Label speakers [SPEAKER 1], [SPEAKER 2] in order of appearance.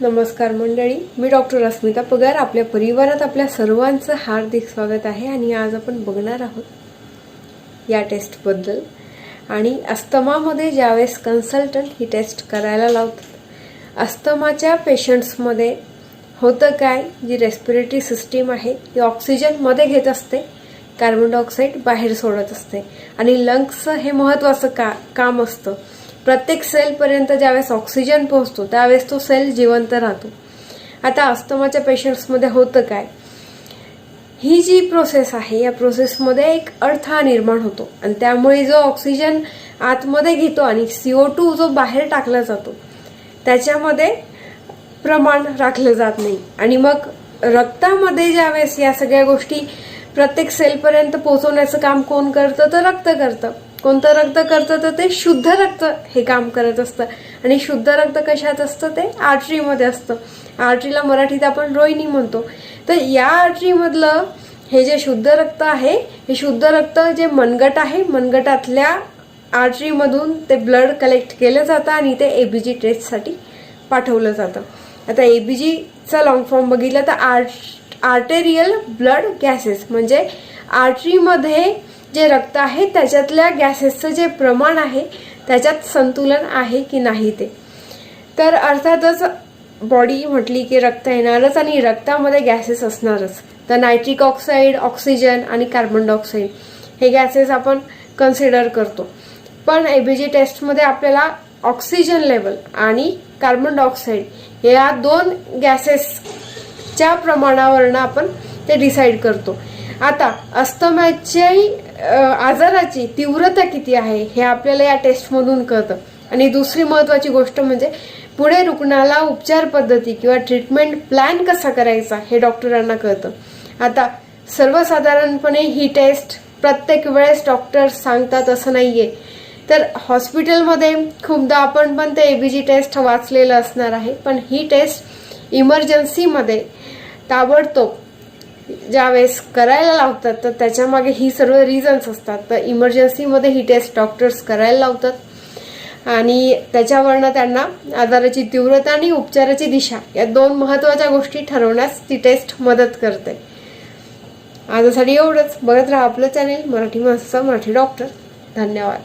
[SPEAKER 1] नमस्कार मंडळी मी डॉक्टर अस्मिता पगार. आपल्या परिवारात आपल्या सर्वांचं हार्दिक स्वागत आहे आणि आज आपण बघणार आहोत या टेस्टबद्दल आणि अस्थमामध्ये ज्यावेळेस कन्सल्टंट ही टेस्ट करायला लावतात अस्थमाच्या पेशंट्समध्ये होतं काय? जी रेस्पिरेटरी सिस्टीम आहे ती ऑक्सिजनमध्ये घेत असते कार्बन डायऑक्साईड बाहेर सोडत असते. आणि लंग्सचं हे महत्त्वाचं का काम असतं. प्रत्येक सेलपर्यंत ज्यावेळेस ऑक्सिजन पोहोचतो त्यावेळेस तो सेल जिवंत राहतो. आता अस्तमाच्या पेशंट्समध्ये होतं काय? ही जी प्रोसेस आहे या प्रोसेसमध्ये एक अडथळा निर्माण होतो. आणि त्यामुळे जो ऑक्सिजन आतमध्ये घेतो आणि सीओ टू जो बाहेर टाकला जातो त्याच्यामध्ये प्रमाण राखलं जात नाही. आणि मग रक्तामध्ये ज्यावेळेस या सगळ्या गोष्टी प्रत्येक सेलपर्यंत पोहोचवण्याचं काम कोण करतं? तर रक्त करतं. कोणतं रक्त करतं तर ते शुद्ध रक्त हे काम करत असतं. आणि शुद्ध रक्त कशात असतं? ते आर्टरीमध्ये असतं. आर्टरीला मराठीत आपण रोहिणी म्हणतो. तर या आर्टरीमधलं हे जे शुद्ध रक्त आहे हे शुद्ध रक्त जे मनगट आहे मनगटातल्या आर्टरीमधून ते ब्लड कलेक्ट केलं जातं आणि ते एबीजी टेस्टसाठी पाठवलं जातं. आता एबीजीचा लॉंग फॉर्म बघितलं तर आर्ट आर्टेरियल ब्लड गॅसेस म्हणजे आर्टरीमध्ये जे रक्त आहे त्याच्यातल्या गॅसेसचं जे प्रमाण आहे त्याच्यात संतुलन आहे की नाही ते. तर अर्थातच बॉडी म्हटली की रक्त येणारच आणि रक्तामध्ये गॅसेस असणारच. तर नायट्रिक ऑक्साईड ऑक्सिजन आणि कार्बन डायऑक्साईड हे गॅसेस आपण कन्सिडर करतो. पण ए बी जी टेस्टमध्ये आपल्याला ऑक्सिजन लेवल आणि कार्बन डायऑक्साईड या दोन गॅसेसच्या प्रमाणावरनं आपण ते डिसाईड करतो. आता अस्थमाच्या आजाराची तीव्रता किती आहे हे आपल्याला या टेस्टमधून कळतं. आणि दुसरी महत्वाची गोष्ट म्हणजे पुढे रुग्णाला उपचार पद्धती किंवा ट्रीटमेंट प्लॅन कसा करायचा हे डॉक्टरांना कळतं. आता सर्वसाधारणपणे ही टेस्ट प्रत्येक वेळेस डॉक्टर सांगतात असं नाही आहे तर हॉस्पिटलमध्ये खूपदा आपण पण ते एबीजी टेस्ट वाचलेलं असणार आहे पण ही टेस्ट इमर्जन्सीमध्ये ताबडतोब ज्यावेळेस करायला लावतात तर त्याच्यामागे ही सर्व रिझन्स असतात. तर इमर्जन्सीमध्ये ही टेस्ट डॉक्टर्स करायला लावतात. आणि त्याच्यावरनं त्यांना आजाराची तीव्रता आणि उपचाराची दिशा या दोन महत्त्वाच्या गोष्टी ठरवण्यास ती टेस्ट मदत करते. आजसाठी एवढंच. बघत राहा आपलं चॅनेल मराठी माणसं मराठी डॉक्टर धन्यवाद.